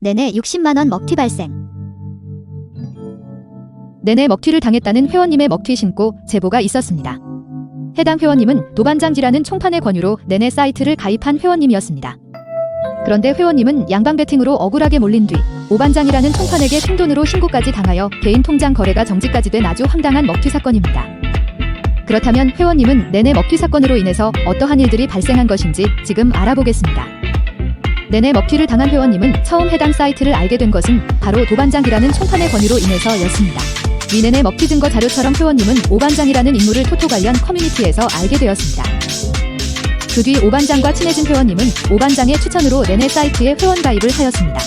내내 60만원 먹튀 발생. 내내 먹튀를 당했다는 회원님의 먹튀 신고 제보가 있었습니다. 해당 회원님은 도반장지라는 총판의 권유로 내내 사이트를 가입한 회원님이었습니다. 그런데 회원님은 양방 베팅으로 억울하게 몰린 뒤 오반장이라는 총판에게 횡돈으로 신고까지 당하여 개인 통장 거래가 정지까지 된 아주 황당한 먹튀 사건입니다. 그렇다면 회원님은 내내 먹튀 사건으로 인해서 어떠한 일들이 발생한 것인지 지금 알아보겠습니다. 내내 먹튀를 당한 회원님은 처음 해당 사이트를 알게 된 것은 바로 도반장이라는 총판의 권유로 인해서였습니다. 미네네 먹튀 증거 자료처럼 회원님은 오반장이라는 인물을 토토 관련 커뮤니티에서 알게 되었습니다. 그 뒤 오반장과 친해진 회원님은 오반장의 추천으로 내내 사이트에 회원 가입을 하였습니다.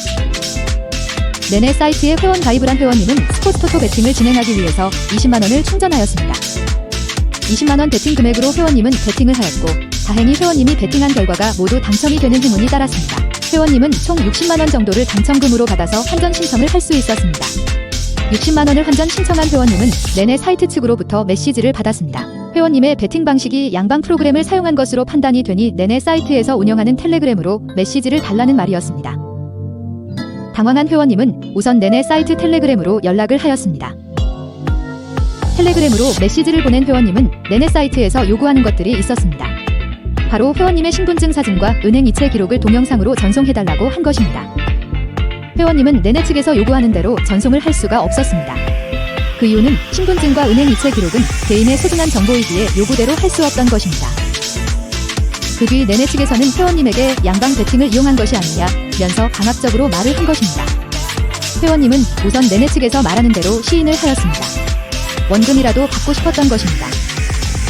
내내 사이트에 회원 가입을 한 회원님은 스포츠 토토 베팅을 진행하기 위해서 20만원을 충전하였습니다. 20만원 베팅 금액으로 회원님은 베팅을 하였고 다행히 회원님이 베팅한 결과가 모두 당첨이 되는 행운이 따랐습니다. 회원님은 총 60만원 정도를 당첨금으로 받아서 환전 신청을 할 수 있었습니다. 60만 원을 환전 신청한 회원님은 내내 사이트 측으로부터 메시지를 받았습니다. 회원님의 베팅 방식이 양방 프로그램을 사용한 것으로 판단이 되니 내내 사이트에서 운영하는 텔레그램으로 메시지를 달라는 말이었습니다. 당황한 회원님은 우선 내내 사이트 텔레그램으로 연락을 하였습니다. 텔레그램으로 메시지를 보낸 회원님은 내내 사이트에서 요구하는 것들이 있었습니다. 바로 회원님의 신분증 사진과 은행 이체 기록을 동영상으로 전송해달라고 한 것입니다. 회원님은 내내 측에서 요구하는 대로 전송을 할 수가 없었습니다. 그 이유는 신분증과 은행 이체 기록은 개인의 소중한 정보이기에 요구대로 할 수 없던 것입니다. 그 뒤 내내 측에서는 회원님에게 양방 베팅을 이용한 것이 아니냐면서 강압적으로 말을 한 것입니다. 회원님은 우선 내내 측에서 말하는 대로 시인을 하였습니다. 원금이라도 받고 싶었던 것입니다.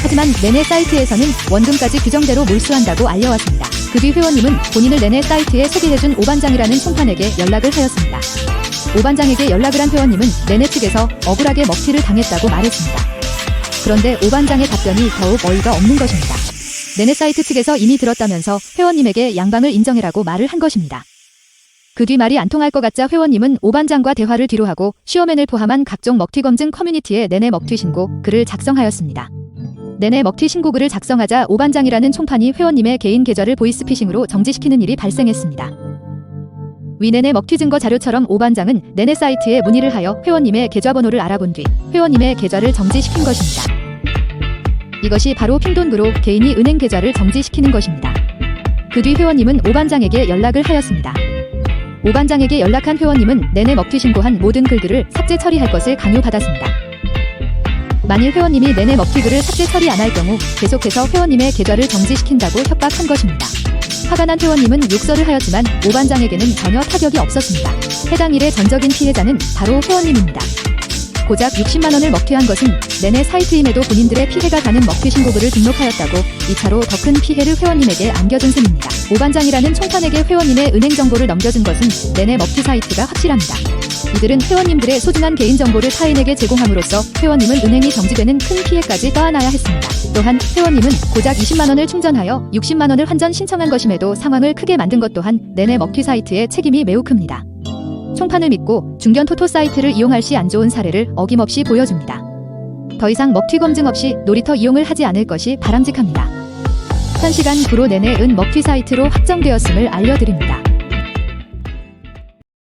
하지만 내내 사이트에서는 원금까지 규정대로 몰수한다고 알려왔습니다. 그 뒤 회원님은 본인을 내내 사이트에 소개해준 오반장이라는 총판에게 연락을 하였습니다. 오반장에게 연락을 한 회원님은 내내 측에서 억울하게 먹튀를 당했다고 말했습니다. 그런데 오반장의 답변이 더욱 어이가 없는 것입니다. 내내 사이트 측에서 이미 들었다면서 회원님에게 양방을 인정해라고 말을 한 것입니다. 그 뒤 말이 안 통할 것 같자 회원님은 오반장과 대화를 뒤로하고 슈어맨을 포함한 각종 먹튀 검증 커뮤니티에 내내 먹튀 신고 글을 작성하였습니다. 내내 먹튀 신고글을 작성하자 오반장이라는 총판이 회원님의 개인 계좌를 보이스피싱으로 정지시키는 일이 발생했습니다. 위내내 먹튀 증거 자료처럼 오반장은 내내 사이트에 문의를 하여 회원님의 계좌번호를 알아본 뒤 회원님의 계좌를 정지시킨 것입니다. 이것이 바로 핑돈으로 개인이 은행 계좌를 정지시키는 것입니다. 그 뒤 회원님은 오반장에게 연락을 하였습니다. 오반장에게 연락한 회원님은 내내 먹튀 신고한 모든 글들을 삭제 처리할 것을 강요받았습니다. 만일 회원님이 내내 먹튀 글을 삭제 처리 안 할 경우 계속해서 회원님의 계좌를 정지시킨다고 협박한 것입니다. 화가 난 회원님은 욕설을 하였지만 오반장에게는 전혀 타격이 없었습니다. 해당 일의 전적인 피해자는 바로 회원님입니다. 고작 60만 원을 먹튀한 것은 내내 사이트임에도 본인들의 피해가 가는 먹튀 신고글을 등록하였다고 2차로 더 큰 피해를 회원님에게 안겨준 셈입니다. 오반장이라는 총판에게 회원님의 은행 정보를 넘겨준 것은 내내 먹튀 사이트가 확실합니다. 이들은 회원님들의 소중한 개인정보를 타인에게 제공함으로써 회원님은 은행이 정지되는 큰 피해까지 떠안아야 했습니다. 또한 회원님은 고작 20만원을 충전하여 60만원을 환전 신청한 것임에도 상황을 크게 만든 것 또한 내내 먹튀 사이트의 책임이 매우 큽니다. 총판을 믿고 중견 토토 사이트를 이용할 시 안 좋은 사례를 어김없이 보여줍니다. 더 이상 먹튀 검증 없이 놀이터 이용을 하지 않을 것이 바람직합니다. 현시간 구로 내내 은 먹튀 사이트로 확정되었음을 알려드립니다.